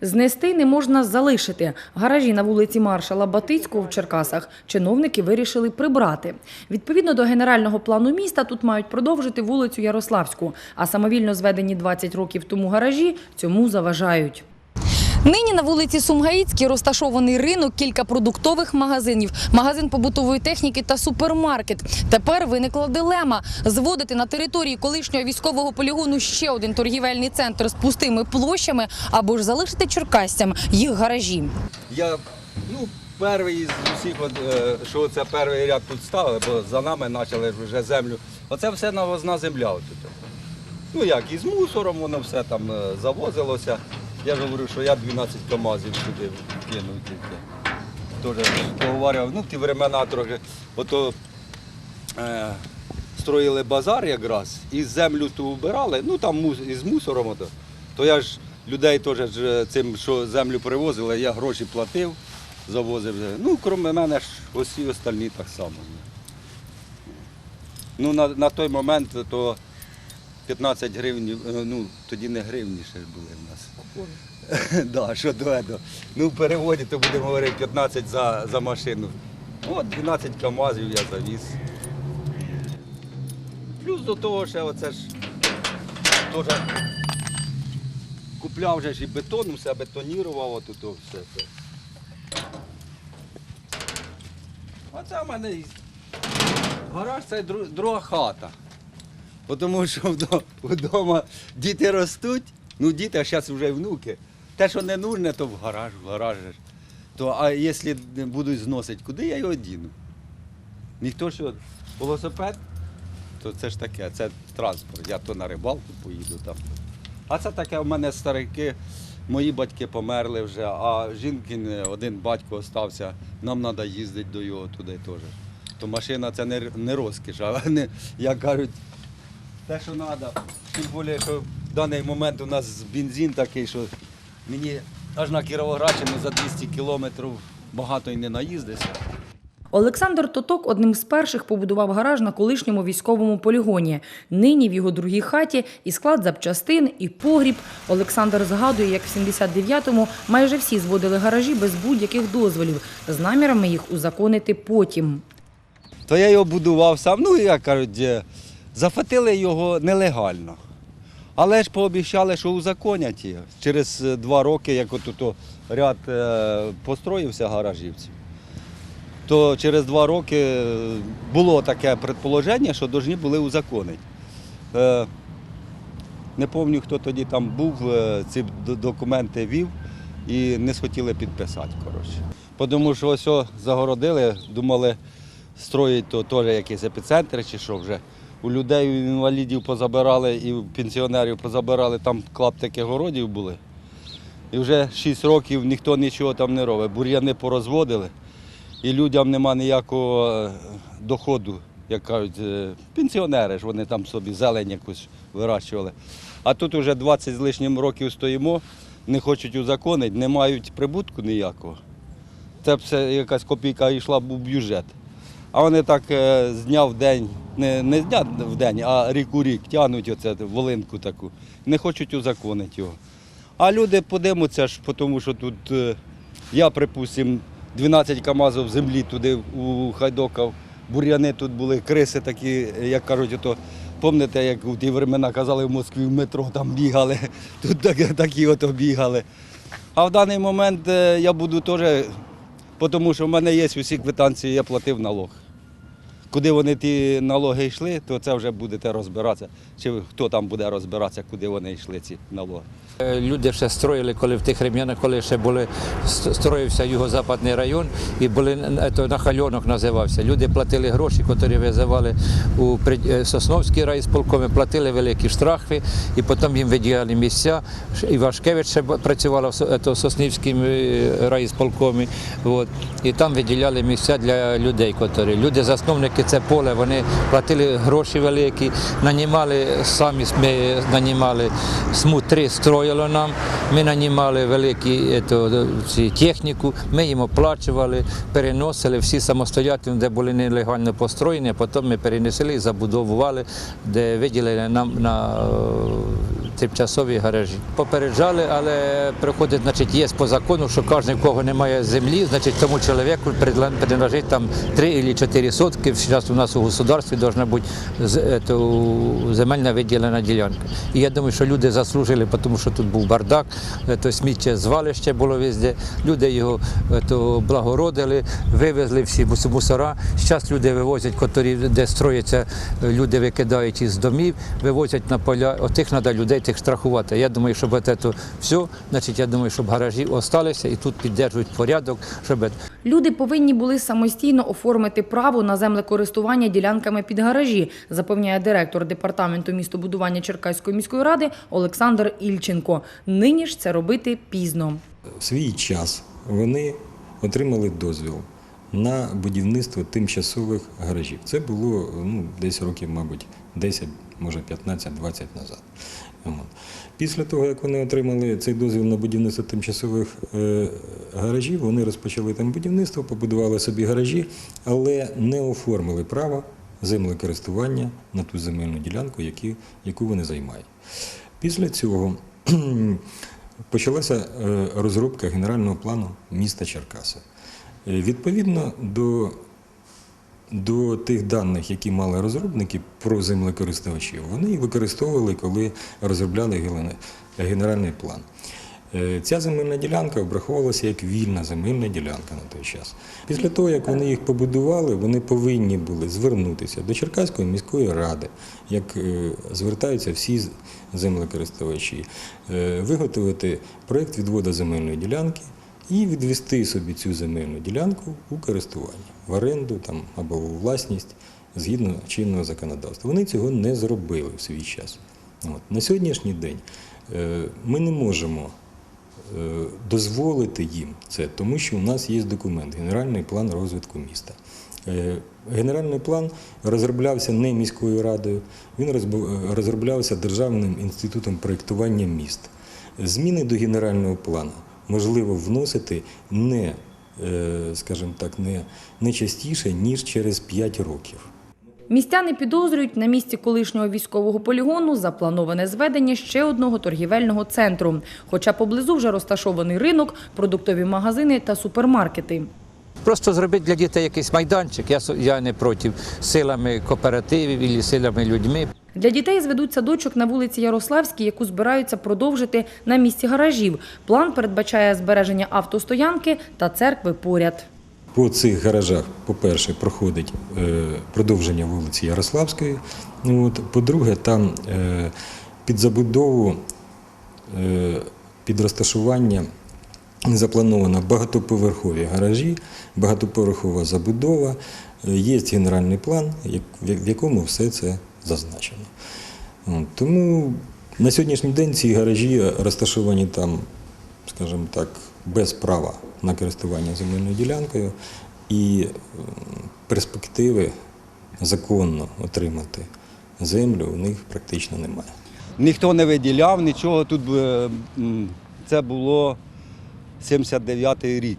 Знести не можна залишити. Гаражі на вулиці маршала Батицького в Черкасах чиновники вирішили прибрати. Відповідно до генерального плану міста, тут мають продовжити вулицю Ярославську, а самовільно зведені 20 років тому гаражі цьому заважають. Нині на вулиці Сумгаїцькій розташований ринок, кілька продуктових магазинів, магазин побутової техніки та супермаркет. Тепер виникла дилема зводити на території колишнього військового полігону ще один торгівельний центр з пустими площами або ж залишити черкасцям їх гаражі. Я ну, перший з усіх, е, що це перший ряд тут ставили, бо за нами почали вже землю. Оце все навозна земля. Ну як, і з мусором воно все там е, завозилося. Я говорю, що я 12 КАМАЗів сюди кинув тільки. Теж поговорив, ну ті времена трохи. Ото е, строїли базар якраз, і землю ту вбирали, ну там із мусором. Ото. То я ж людей теж цим, що землю привозили, я гроші платив, завозив. Ну, крім мене ж усі остальні так само. Ну, на, на той момент то 15 гривень, е, ну тоді не гривні ще були в нас. да, що до. Ну, в переводі то будемо говорити 15 за, за машину. От 12 КАМАЗів я завіз. Плюс до того ще оце ж теж купляв вже ж і бетон, все бетонірував, от то все це. А в мене гараж це друга хата. Тому що вдома діти ростуть, ну діти, а зараз вже внуки. Те, що не нужне, то в гараж, в гараж. То, а якщо будуть зносити, куди я його діну? Ніхто що, велосипед, то це ж таке, це транспорт. Я то на рибалку поїду там. А це таке, в мене старики, мої батьки померли вже, а жінкин один батько остався, нам треба їздити до його туди теж. То машина це не, не розкіш, а не, як кажуть, те, що треба. Тим більше, що в даний момент у нас бензин такий, що мені аж на Кіровоградщину за 200 кілометрів багато і не наїздишся. Олександр Тоток одним з перших побудував гараж на колишньому військовому полігоні. Нині в його другій хаті і склад запчастин, і погріб. Олександр згадує, як в 79-му майже всі зводили гаражі без будь-яких дозволів, з намірами їх узаконити потім. То я його будував сам, ну як кажуть, е, зафатили його нелегально. Але ж пообіцяли, що узаконять його. Через е, два роки, як тут ряд е, построївся гаражівців, то через два роки е, було таке предположення, що повинні були узаконити. Не пам'ятаю, хто тоді там був, ці документи вів і не схотіли підписати. коротше. Тому що ось загородили, думали, строїть то теж якийсь епіцентр чи що вже. У людей, у інвалідів позабирали і у пенсіонерів позабирали, там клаптики городів були. І вже 6 років ніхто нічого там не робить. Бур'яни порозводили, і людям нема ніякого е, доходу, як кажуть, е, пенсіонери ж вони там собі зелень якусь вирощували. А тут вже 20 з лишнім років стоїмо, не хочуть узаконити, не мають прибутку ніякого. Це все якась копійка йшла у бюджет. А вони так е, з дня в день, не, не з дня в день, а рік у рік тягнуть оце волинку таку. Не хочуть узаконити його. А люди подимуться ж, тому що тут е, я, припустимо, 12 КАМАЗів землі туди у Хайдокав, бур'яни тут були, криси такі, як кажуть, ото, пам'ятаєте, як у ті времена казали в Москві в метро там бігали, тут так, такі ото бігали. А в даний момент е, я буду теж, тому що в мене є усі квитанції, я платив налог. Куди вони ті налоги йшли, то це вже будете розбиратися. Чи хто там буде розбиратися, куди вони йшли, ці налоги. Е, Люди ще строїли, коли в тих рем'янах, коли ще були строївся юго-западний район, і були то нахальонок називався. Люди платили гроші, які визивали у е, Сосновський райсполком, платили великі штрафи, і потім їм виділяли місця. Івашкевич ще працювала в Со- Соснівському райсполкомі. От, і там виділяли місця для людей, котрі. Люди, засновники це поле, вони платили гроші великі, нанімали самі ми нанімали. Смутри, строїло нам. Ми нанімали великі ето, ці, техніку, ми їм оплачували, переносили всі самостоятельно, де були нелегально построєні, потім ми перенесли і забудовували, де виділили нам на тимчасові гаражі. Попереджали, але приходить, значить, є по закону, що кожен, в кого немає землі, значить тому чоловіку принадлежить там 3 або 4 сотки. Зараз у нас у государстві повинна бути е, земельна виділена ділянка. І я думаю, що люди заслужили, тому що тут був бардак, е, то сміття звалище було везде. Люди його е, то, благородили, вивезли всі мусора. Зараз люди вивозять, котрі, де строяться, люди викидають із домів, вивозять на поля. Отих треба людей тих страхувати. Я думаю, щоб це все, значить, я думаю, щоб гаражі осталися і тут піддержують порядок, щоб Люди повинні були самостійно оформити право на землекористування ділянками під гаражі, запевняє директор департаменту містобудування Черкаської міської ради Олександр Ільченко. Нині ж це робити пізно. в свій час вони отримали дозвіл на будівництво тимчасових гаражів. Це було ну, десь років, мабуть, 10, може 15-20 назад. Після того, як вони отримали цей дозвіл на будівництво тимчасових е, гаражів, вони розпочали там будівництво, побудували собі гаражі, але не оформили право землекористування на ту земельну ділянку, яку вони займають. Після цього почалася е, розробка генерального плану міста Черкаси. Е, Відповідно до, до тих даних, які мали розробники про землекористувачів, вони використовували, коли розробляли ген- генеральний план. Е, Ця земельна ділянка обраховувалася як вільна земельна ділянка на той час. Після того, як вони їх побудували, вони повинні були звернутися до Черкаської міської ради, як е, звертаються всі землекористувачі, е, виготовити проєкт відводу земельної ділянки і відвести собі цю земельну ділянку у користування, в оренду там, або у власність згідно чинного законодавства. Вони цього не зробили в свій час. От. На сьогоднішній день е, ми не можемо е, дозволити їм це, тому що у нас є документ, генеральний план розвитку міста. Е, Генеральний план розроблявся не міською радою, він розроблявся Державним інститутом проєктування міст. Зміни до генерального плану можливо вносити не, е, скажімо так, не, не частіше, ніж через 5 років. Містяни підозрюють на місці колишнього військового полігону заплановане зведення ще одного торгівельного центру. Хоча поблизу вже розташований ринок, продуктові магазини та супермаркети. Просто зробити для дітей якийсь майданчик. Я, со- я не проти силами кооперативів і силами людьми. Для дітей зведуть садочок на вулиці Ярославській, яку збираються продовжити на місці гаражів. План передбачає збереження автостоянки та церкви поряд. По цих гаражах, по-перше, проходить е, продовження вулиці Ярославської. Ну, по-друге, там е, під забудову, е, під розташування заплановано багатоповерхові гаражі, багатоповерхова забудова. Є генеральний план, в якому все це зазначено. Тому на сьогоднішній день ці гаражі розташовані там, скажімо так, без права на користування земельною ділянкою і перспективи законно отримати землю у них практично немає. Ніхто не виділяв, нічого. Тут е, це було 79-й рік.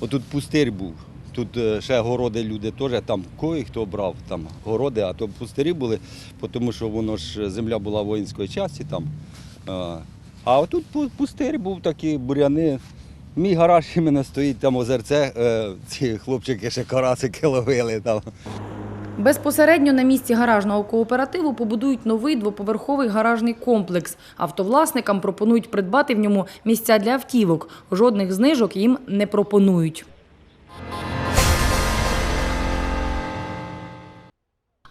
Отут пустир був. Тут е, ще городи люди теж, там кої хто брав там городи, а то пустирі були, тому що воно ж земля була воїнської часті там. Е, А отут пу- пустир був такі буряни. Мій гараж іменно стоїть там озерце, е, ці хлопчики ще карасики ловили там. Безпосередньо на місці гаражного кооперативу побудують новий двоповерховий гаражний комплекс. Автовласникам пропонують придбати в ньому місця для автівок. Жодних знижок їм не пропонують.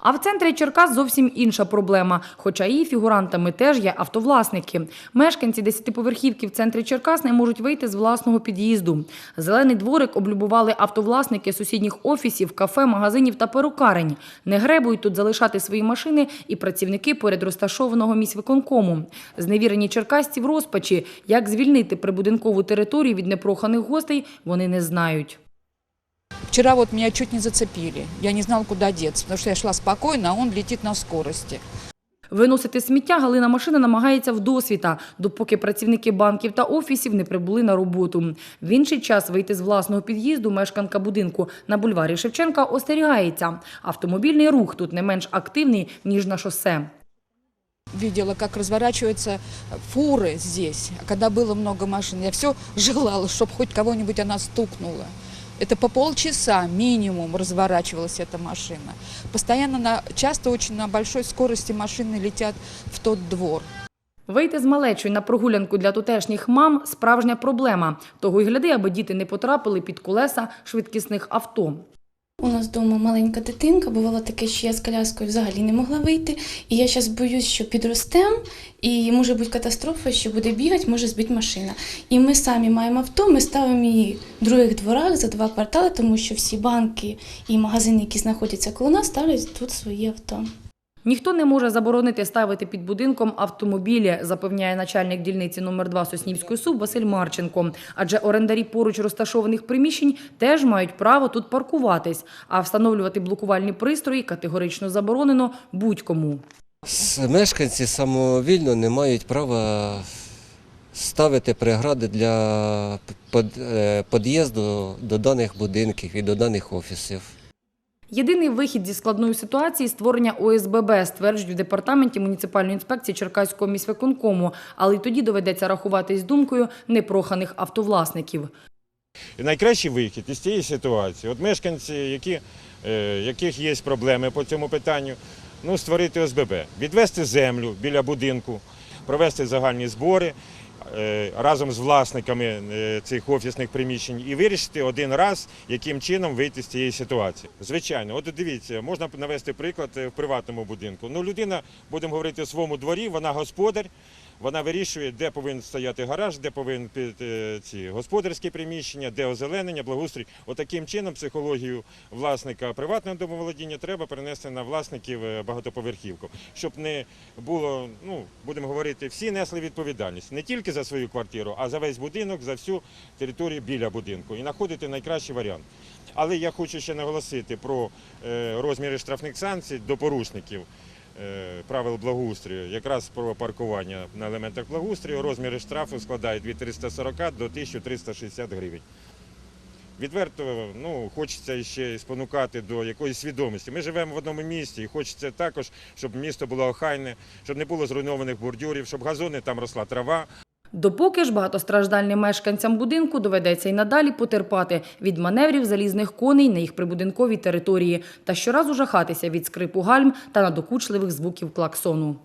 А в центрі Черкас зовсім інша проблема. Хоча її фігурантами теж є автовласники. Мешканці десятиповерхівки в центрі Черкас не можуть вийти з власного під'їзду. Зелений дворик облюбували автовласники сусідніх офісів, кафе, магазинів та перукарень. Не гребують тут залишати свої машини і працівники поряд розташованого міськвиконкому. Зневірені черкасці в розпачі. Як звільнити прибудинкову територію від непроханих гостей, вони не знають. Вчера вот меня чуть не зацепили. Я не знала, куда деться, потому что я шла спокойно, а он летит на скорости. Виносити сміття Галина машина намагається вдосвіта, допоки працівники банків та офісів не прибули на роботу. В інший час вийти з власного під'їзду мешканка будинку на бульварі Шевченка остерігається. Автомобільний рух тут не менш активний, ніж на шосе. Видела, как разворачиваются фуры здесь. А когда было много машин, я все желала, чтобы хоть кого-нибудь она стукнула. Это по полчаса минимум разворачивалась эта машина. Постоянно, на, часто очень на большой скорости машины летят в тот двор. Вийти з малечою на прогулянку для тутешніх мам – справжня проблема. Того й гляди, аби діти не потрапили під колеса швидкісних авто. У нас вдома маленька дитинка, бувало таке, що я з коляскою взагалі не могла вийти. І я зараз боюсь, що підростем, і може бути катастрофа, що буде бігати, може збити машина. І ми самі маємо авто, ми ставимо її в других дворах за два квартали, тому що всі банки і магазини, які знаходяться коло нас, ставлять тут свої авто. Ніхто не може заборонити ставити під будинком автомобілі, запевняє начальник дільниці номер 2 Соснівської СУБ Василь Марченко. Адже орендарі поруч розташованих приміщень теж мають право тут паркуватись, а встановлювати блокувальні пристрої категорично заборонено будь-кому. Мешканці самовільно не мають права ставити прегради для е, під'їзду до даних будинків і до даних офісів. Єдиний вихід зі складної ситуації – створення ОСББ, стверджують в департаменті муніципальної інспекції Черкаського міськвиконкому. Але й тоді доведеться рахуватись думкою непроханих автовласників. Найкращий вихід із цієї ситуації, от мешканці, які, е, яких є проблеми по цьому питанню, ну, створити ОСББ, відвести землю біля будинку, провести загальні збори разом з власниками е, цих офісних приміщень і вирішити один раз, яким чином вийти з цієї ситуації. Звичайно, от дивіться, можна навести приклад е, в приватному будинку. Ну, людина, будемо говорити, у своєму дворі, вона господар. Вона вирішує, де повинен стояти гараж, де повинен під е, ці господарські приміщення, де озеленення, благоустрій. Отаким чином психологію власника приватного домоволодіння треба перенести на власників е, багатоповерхівку, щоб не було, ну будемо говорити, всі несли відповідальність не тільки за свою квартиру, а за весь будинок, за всю територію біля будинку і знаходити найкращий варіант. Але я хочу ще наголосити про е, розміри штрафних санкцій до порушників правил благоустрою, якраз про паркування на елементах благоустрою, розміри штрафу складають від 340 до 1360 гривень. Відверто ну, хочеться ще спонукати до якоїсь свідомості. Ми живемо в одному місті і хочеться також, щоб місто було охайне, щоб не було зруйнованих бордюрів, щоб газони там росла трава, Допоки ж багатостраждальним мешканцям будинку доведеться й надалі потерпати від маневрів залізних коней на їх прибудинковій території та щоразу жахатися від скрипу гальм та надокучливих звуків клаксону.